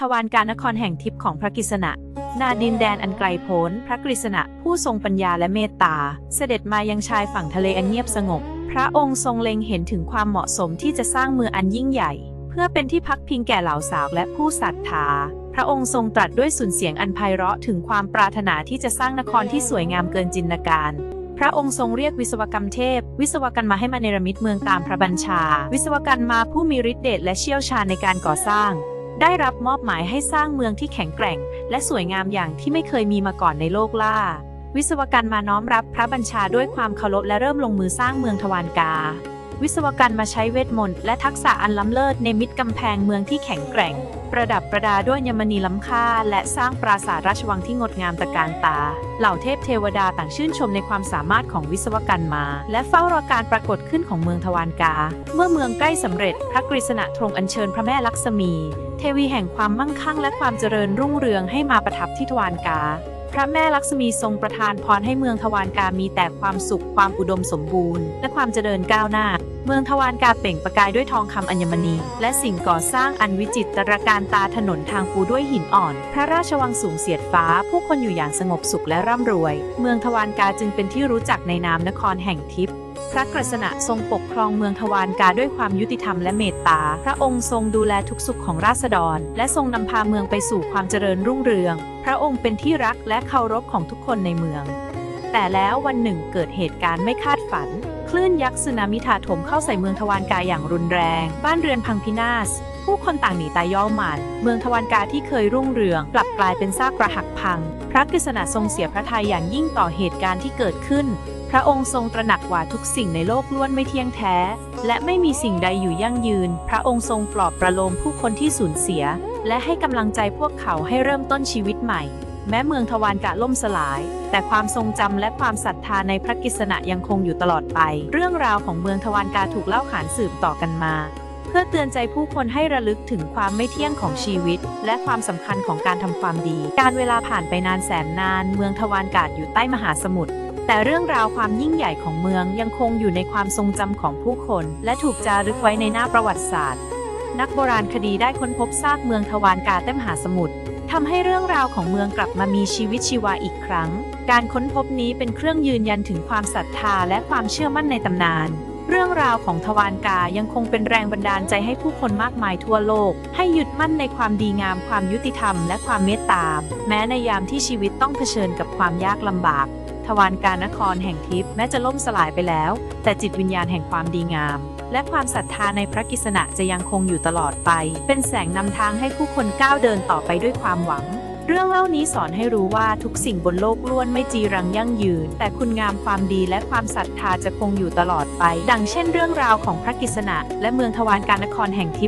ทวารการนครแห่งทิพย์ของพระกฤษณะ นาดินแดนอันไกลโพ้น พระกฤษณะผู้ทรงปัญญาและเมตตา เสด็จมายังชายฝั่งทะเลอันเงียบสงบ พระองค์ทรงเล็งเห็นถึงความเหมาะสมที่จะสร้างเมืองอันยิ่งใหญ่ เพื่อเป็นที่พักพิงแก่เหล่าสาวและผู้ศรัทธา พระองค์ทรงตรัสด้วยสุนเสียงอันไพเราะถึงความปรารถนาที่จะสร้างนครที่สวยงามเกินจินตนาการพระองค์ทรงเรียกวิศวกรรมเทพ วิศวกรรมาให้มาเนรมิตเมืองตามพระบัญชา วิศวกรรมาผู้มีฤทธิ์เดชและเชี่ยวชาญในการก่อสร้าง ได้รับมอบหมายให้สร้างเมืองที่แข็งแกร่ง และสวยงามอย่างที่ไม่เคยมีมาก่อนในโลกล่า วิศวกรรมาน้อมรับพระบัญชาด้วยความเคารพและเริ่มลงมือสร้างเมืองทวารกา วิศวกรรมาใช้เวทมนต์และทักษะอันล้ำเลิศในมิตรกำแพงเมืองที่แข็งแกร่ง ประดับประดาด้วยยมณีล้ำค่า และสร้างปราสาทราชวังที่งดงามตะการตา เหล่าเทพเทวดาต่างชื่นชมในความสามารถของวิศวกรรมา และเฝ้ารอการปรากฏขึ้นของเมืองทวารกา เมื่อเมืองใกล้สำเร็จ พระกฤษณะทรงอัญเชิญพระแม่ลักษมี เทวีแห่งความมั่งคั่งและความเจริญรุ่งเรืองให้มาประทับที่ทวารกาพระแม่ลักษมีทรงประทานพรให้เมืองทวารกามีแต่ความสุขความอุดมสมบูรณ์ และความเจริญก้าวหน้า เมืองทวารกาเป่งประกายด้วยทองคำอัญมณี และสิ่งก่อสร้างอันวิจิตรการตาถนนทางปูด้วยหินอ่อน พระราชวังสูงเสียดฟ้า ผู้คนอยู่อย่างสงบสุขและร่ำรวย เมืองทวารกาจึงเป็นที่รู้จักในนามนครแห่งทิพย์พระกฤษณะทรงปกครองเมืองทวารกาด้วยความยุติธรรมและเมตตา พระองค์ทรงดูแลทุกสุขของราษฎร และทรงนำพาเมืองไปสู่ความเจริญรุ่งเรือง พระองค์เป็นที่รักและเคารพของทุกคนในเมือง แต่แล้ววันหนึ่งเกิดเหตุการณ์ไม่คาดฝัน ลื่นยักษ์สึนามิถาถมเข้าใส่เมืองทวารกาอย่างรุนแรง บ้านเรือนพังพินาศ ผู้คนต่างหนีตายย่อหมัน เมืองทวารกาที่เคยรุ่งเรือง กลับกลายเป็นซากประหักพัง พระกฤษณะทรงเสียพระทัยอย่างยิ่งต่อเหตุการณ์ที่เกิดขึ้น พระองค์ทรงตระหนักว่าทุกสิ่งในโลกล้วนไม่เที่ยงแท้ และไม่มีสิ่งใดอยู่ยั่งยืน พระองค์ทรงปลอบประโลมผู้คนที่สูญเสีย และให้กำลังใจพวกเขาให้เริ่มต้นชีวิตใหม่ แม้เมืองทวารกะล่มสลาย แต่ความทรงจำและความศรัทธาในพระกฤษณะยังคงอยู่ตลอดไป เรื่องราวของเมืองทวารกาถูกเล่าขานสืบต่อกันมา เพื่อเตือนใจผู้คนให้ระลึกถึงความไม่เที่ยงของชีวิต และความสำคัญของการทำความดี การเวลาผ่านไปนานแสนนาน เมืองทวารกาอยู่ใต้มหาสมุทรแต่เรื่องราวความยิ่งใหญ่ของเมืองยังคงอยู่ในความทรงจำของผู้คน และถูกจารึกไว้ในหน้าประวัติศาสตร์ นักโบราณคดีได้ค้นพบซากเมืองทวารกาใต้มหาสมุทร ทำให้เรื่องราวของเมืองกลับมามีชีวิตชีวาอีกครั้ง การค้นพบนี้เป็นเครื่องยืนยันถึงความศรัทธาและความเชื่อมั่นในตำนาน เรื่องราวของทวารกายังคงเป็นแรงบันดาลใจให้ผู้คนมากมายทั่วโลก ให้หยุดมั่นในความดีงาม ความยุติธรรม และความเมตตา แม้ในยามที่ชีวิตต้องเผชิญกับความยากลำบาก ทวารการนครแห่งทิพย์แม้จะล่มสลายไปแล้ว แต่จิตวิญญาณแห่งความดีงาม และความศรัทธาในพระกิษณะจะยังคงอยู่ตลอดไป เป็นแสงนำทางให้ผู้คนก้าวเดินต่อไปด้วยความหวัง เรื่องเล่านี้สอนให้รู้ว่าทุกสิ่งบนโลกล้วนไม่จีรังยั่งยืน แต่คุณงามความดีและความศรัทธาจะคงอยู่ตลอดไป ดังเช่นเรื่องราวของพระกิษณะและเมืองทวารการนครแห่งทิพย์